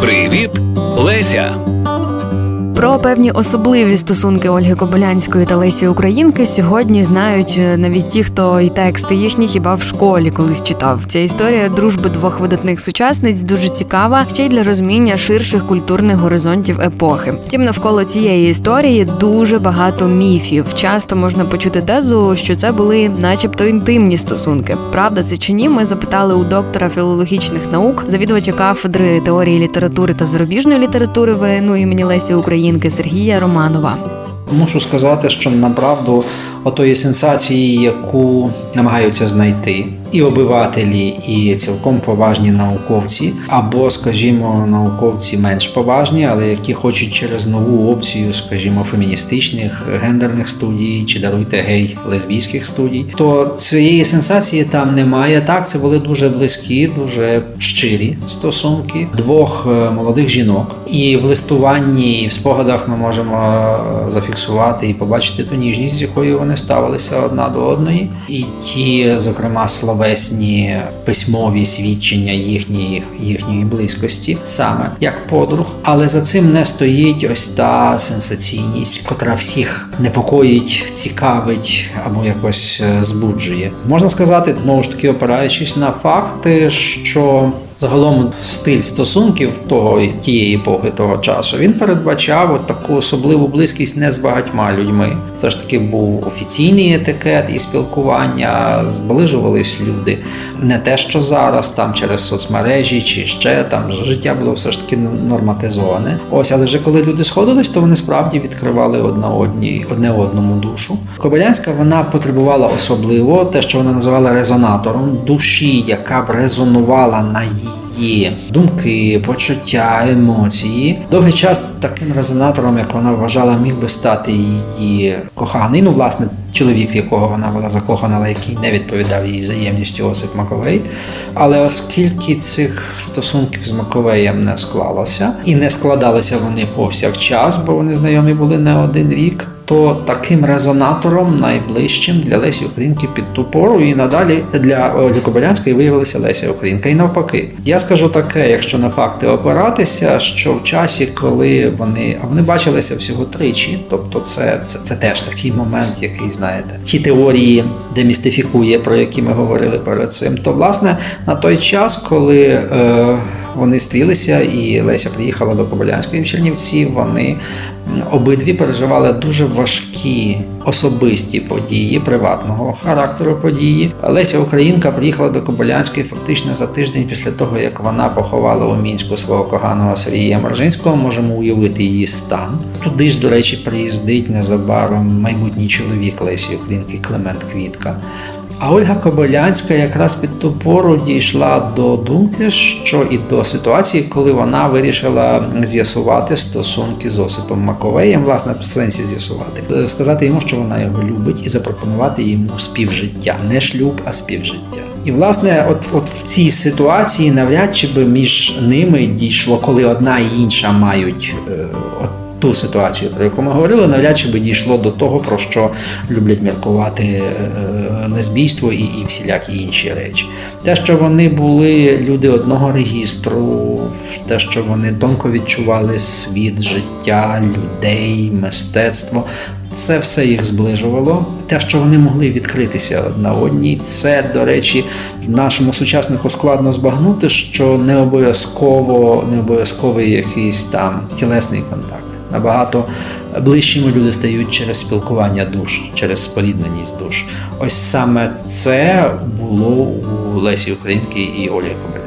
Привіт, Леся. Про певні особливі стосунки Ольги Кобилянської та Лесі Українки сьогодні знають е, навіть ті, хто і тексти їхні хіба в школі колись читав. Ця історія дружби двох видатних сучасниць дуже цікава, ще й для розуміння ширших культурних горизонтів епохи. Втім, навколо цієї історії дуже багато міфів. Часто можна почути тезу, що це були, начебто, інтимні стосунки. Правда, це чи ні? Ми запитали у доктора філологічних наук, завідувача кафедри теорії літератури та зарубіжної літератури ВНУ імені Лесі Українки Сергія Романова. Мушу сказати, що направду отої сенсації, яку намагаються знайти і обивателі, і цілком поважні науковці, або, скажімо, науковці менш поважні, але які хочуть через нову опцію, скажімо, феміністичних гендерних студій чи даруйте гей лесбійських студій, то цієї сенсації там немає. Так, це були дуже близькі, дуже щирі стосунки двох е, молодих жінок. І в листуванні, і в спогадах ми можемо е, зафіксувати і побачити ту ніжність, з якою вони ставилися одна до одної, і ті, зокрема, словесні письмові свідчення їхньої, їхньої близькості, саме як подруг. Але за цим не стоїть ось та сенсаційність, котра всіх непокоїть, цікавить або якось е, збуджує. Можна сказати, знову ж таки, опираючись на факти, що Загалом стиль стосунків того тієї епохи того часу він передбачав от таку особливу близькість не з багатьма людьми. Все ж таки був офіційний етикет і спілкування, зближувались люди. Не те, що зараз, там через соцмережі чи ще там життя було все ж таки норматизоване. Ось, але вже коли люди сходились, то вони справді відкривали одна одні одне одному душу. Кобилянська вона потребувала особливо те, що вона називала резонатором душі, яка б резонувала на її Oh. Думки, почуття, емоції. Довгий час таким резонатором, як вона вважала, міг би стати її коханий. Ну, власне, чоловік, якого вона була закохана, але який не відповідав їй взаємністю Осип Маковей. Але оскільки цих стосунків з Маковеєм не склалося, і не складалися вони повсякчас, бо вони знайомі були не один рік. То таким резонатором найближчим для Лесі Українки під ту пору і надалі для Ольги Кобилянської виявилася Леся Українка. І навпаки, я скажу таке, якщо на факти опиратися, що в часі, коли вони а вони бачилися всього тричі, тобто це, це, це теж такий момент, який знаєте, ті теорії демістифікує, про які ми говорили перед цим, то власне на той час, коли е, вони стрілися, і Леся приїхала до Кобилянської в Чернівці, вони обидві переживали дуже важкі особисті події приватного характеру події. Леся Українка приїхала до Кобилянської фактично за тиждень після того, як вона поховала у мінську свого коханого Сергія Маржинського. Можемо уявити її стан. Туди ж, до речі, приїздить незабаром майбутній чоловік Лесі Українки Климент Квітка. А Ольга Кобилянська якраз під ту пору дійшла до думки, що і до ситуації, коли вона вирішила з'ясувати стосунки з Осипом Маковеєм, власне, в сенсі з'ясувати, сказати йому, що вона його любить, і запропонувати йому співжиття, не шлюб, а співжиття. І власне, от от в цій ситуації навряд чи би між ними дійшло, коли одна і інша мають е, от ту ситуацію, про яку ми говорили, навряд чи би дійшло до того, про що люблять міркувати е, лесбійство і, і всілякі інші речі. Те, що вони були люди одного регістру, те, що вони тонко відчували світ, життя, людей, мистецтво. Це все їх зближувало. Те, що вони могли відкритися одна одній, це, до речі, нашому сучаснику складно збагнути, що не обов'язково не обов'язковий якийсь там тілесний контакт. Набагато ближчими люди стають через спілкування душ, через спорідненість душ. Ось саме це було у Лесі Українки і Олі Кобилянської.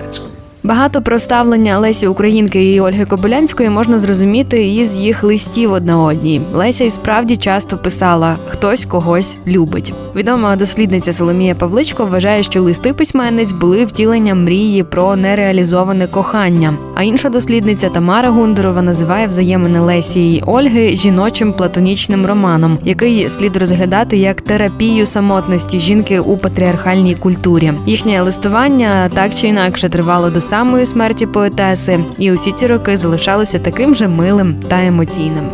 Багато про ставлення Лесі Українки і Ольги Кобилянської можна зрозуміти із їх листів одна одній. Леся і справді часто писала хтось когось любить. Відома дослідниця Соломія Павличко вважає, що листи письменниць були втіленням мрії про нереалізоване кохання. А інша дослідниця Тамара Гундерова називає взаємини Лесі і Ольги жіночим платонічним романом, який слід розглядати як терапію самотності жінки у патріархальній культурі. Їхнє листування так чи інакше тривало до самої смерті поетеси, і усі ці роки залишалося таким же милим та емоційним.